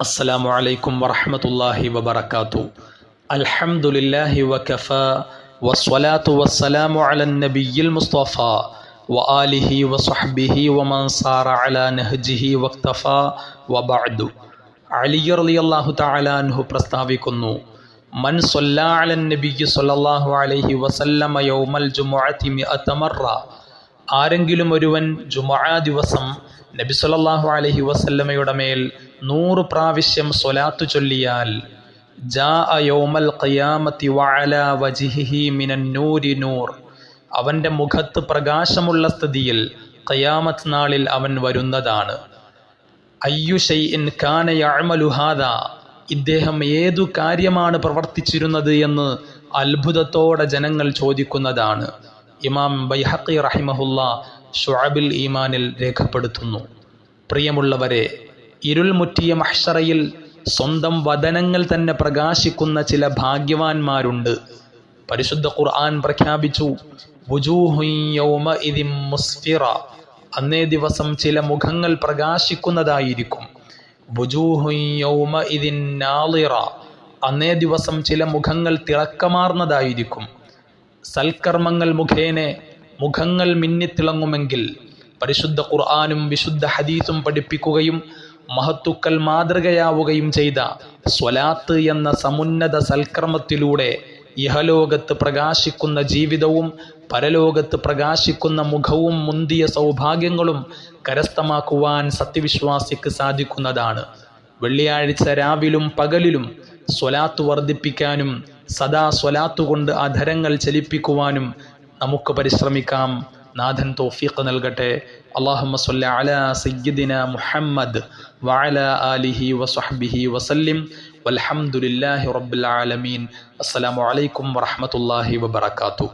السلام عليكم ورحمة الله وبركاته الحمد لله وكفى والصلاة والسلام على النبي المصطفى وآله وصحبه ومن صار على نهجه واكتفى وبعد അലി റളിയല്ലാഹു തആല അൻഹു പ്രസ്താവിക്കുന്നു മൻ സ്വല്ലാ അലൻ നബിയ്യി സ്വല്ലല്ലാഹു അലൈഹി വസല്ലമ യൗമൽ ജുമുഅത്തി മിഅത മറ ആരെങ്കിലും ഒരുവൻ ജുമുഅ ദിവസം നബി സല്ലല്ലാഹു അലൈഹി വസല്ലമയുടെ മേൽ നൂറ് പ്രാവശ്യം സ്വലാത്തു ചൊല്ലിയാൽ യൗമൽ ഖിയാമത്തി വജിഹിഹി നൂർ. അവന്റെ മുഖത്ത് പ്രകാശമുള്ള സ്ഥിതിയിൽ ഖിയാമത്ത് നാളിൽ അവൻ വരുന്നതാണ്. അയ്യു ഷൈഇൻ കാന ഇദ്ദേഹം ഏതു കാര്യമാണ് പ്രവർത്തിച്ചിരുന്നത് എന്ന് അത്ഭുതത്തോടെ ജനങ്ങൾ ചോദിക്കുന്നതാണ്. ഇമാം ബൈഹക്കി റഹിമഹുല്ല ഷുഅബിൽ ഈമാനിൽ രേഖപ്പെടുത്തുന്നു. പ്രിയമുള്ളവരെ ഇരുൾമുറ്റിയ മഹ്ഷറയിൽ സ്വന്തം വദനങ്ങൾ തന്നെ പ്രകാശിക്കുന്ന ചില ഭാഗ്യവാന്മാരുണ്ട്. പരിശുദ്ധ ഖുർആൻ പ്രഖ്യാപിച്ചു അന്നേ ദിവസം ചില മുഖങ്ങൾ പ്രകാശിക്കുന്നതായിരിക്കും. അന്നേ ദിവസം ചില മുഖങ്ങൾ തിളക്കമാർന്നതായിരിക്കും. സൽക്കർമ്മങ്ങൾ മുഖേന മുഖങ്ങൾ മിന്നിത്തിളങ്ങുമെങ്കിൽ പരിശുദ്ധ ഖുർആാനും വിശുദ്ധ ഹദീസും പഠിപ്പിക്കുകയും മഹത്തുക്കൾ മാതൃകയാവുകയും ചെയ്ത സ്വലാത്ത് എന്ന സമുന്നത സൽക്രമത്തിലൂടെ ഇഹലോകത്ത് പ്രകാശിക്കുന്ന ജീവിതവും പരലോകത്ത് പ്രകാശിക്കുന്ന മുഖവും മുന്തിയ സൗഭാഗ്യങ്ങളും കരസ്ഥമാക്കുവാൻ സത്യവിശ്വാസിക്ക് സാധിക്കുന്നതാണ്. വെള്ളിയാഴ്ച രാവിലും പകലിലും സ്വലാത്ത് വർദ്ധിപ്പിക്കാനും സദാ സ്വലാത്തുകൊണ്ട് അധരങ്ങൾ ചലിപ്പിക്കുവാനും നമുക്ക് പരിശ്രമിക്കാം. നാഥൻ തോഫീഖ് നൽകട്ടെ. അള്ളാഹുമ്മ സ്വല്ല അല സയ്യിദിന മുഹമ്മദ് വഅല ആലിഹി വസ്വഹ്ബിഹി വസല്ലിം. വൽഹംദുലില്ലാഹി റബ്ബിൽ ആലമീൻ. അസ്സലാമു അലൈക്കും വറഹ്മത്തുള്ളാഹി വബറകാതുഹു.